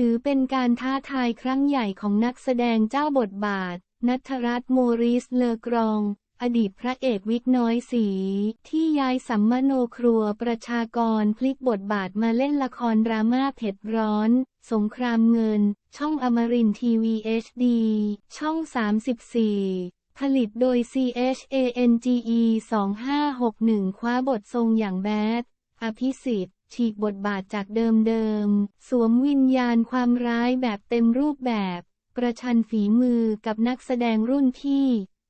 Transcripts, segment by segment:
ถือเป็นการท้าทายครั้งใหญ่ของนักแสดงเจ้าบทบาท นัทรัตน์โมริสเลอกรอง อดีตพระเอกวิกน้อยสี ที่ย้ายสัมมโนครัวประชากรพลิกบทบาทมาเล่นละครดราม่าเผ็ดร้อน สงครามเงิน ช่องอมรินทีวี HD ช่อง 34ผลิตโดย CHANGE 2561 คว้าบททรงอย่างแบด อภิสิทธิ์ ฉีกบทบาทจากเดิมๆสวมวิญญาณความร้ายแบบเต็มรูปแบบ ประชันฝีมือกับนักแสดงรุ่นพี่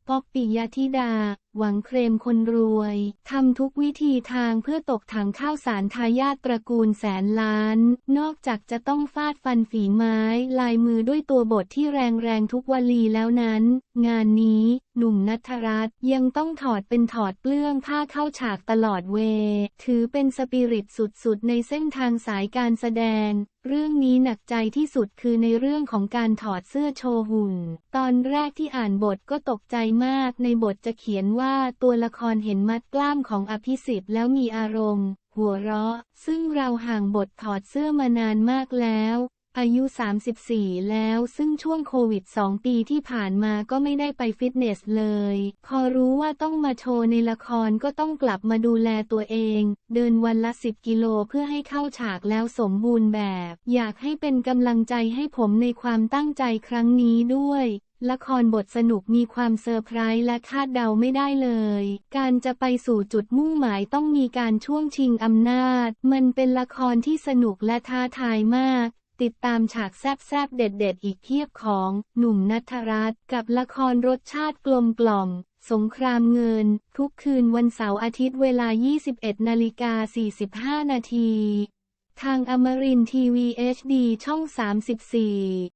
ป๊อกปิยธิดา หวังเคลมคนรวย ทำทุกวิธีทางเพื่อตกถังข้าวสารทายาทตระกูลแสนล้าน นอกจากจะต้องฟาดฟันฝีไม้ ลายมือด้วยตัวบทที่แรงๆทุกวลีแล้วนั้น งานนี้ หนุ่มนัทรัตน์ยังต้องถอดเป็นถอดเปลื้องผ้าเข้าฉากตลอดเว ถือเป็นสปิริตสุดๆ ในเส้นทางสายการแสดงเรื่องนี้หนักใจที่สุดคือในเรื่องของการถอดเสื้อโชว์หุ่น ตอนแรกที่อ่านบทก็ตกใจมากในบทจะเขียนว่าว่าตัวละครเห็นมัดกล้ามของอภิสิทธิ์แล้วมีอารมณ์ หัวเราะ ซึ่งเราห่างบทถอดเสื้อมานานมากแล้ว อายุ 34 แล้วซึ่งช่วงโควิด 2 ปีที่ผ่านมาก็ไม่ได้ไปฟิตเนสเลย พอรู้ว่าต้องมาโชว์ในละครก็ต้องกลับมาดูแลตัวเอง เดินวันละ 10 กิโลเพื่อให้เข้าฉากแล้วสมบูรณ์แบบ อยากให้เป็นกำลังใจให้ผมในความตั้งใจครั้งนี้ด้วย ละครบทสนุกมีความเซอร์ไพรส์และคาดเดาไม่ได้เลย การจะไปสู่จุดมุ่งหมายต้องมีการช่วงชิงอำนาจ มันเป็นละครที่สนุกและท้าทายมาก ติดตามฉากแซบๆเด็ดๆ อีกเพียบของหนุ่มนัทรัตน์กับละครรสชาติกลมกล่อม สงครามเงิน ทุกคืนวันเสาร์อาทิตย์เวลา 21นาฬิกา45 นาที ทางอมรินทีวี HD ช่อง 34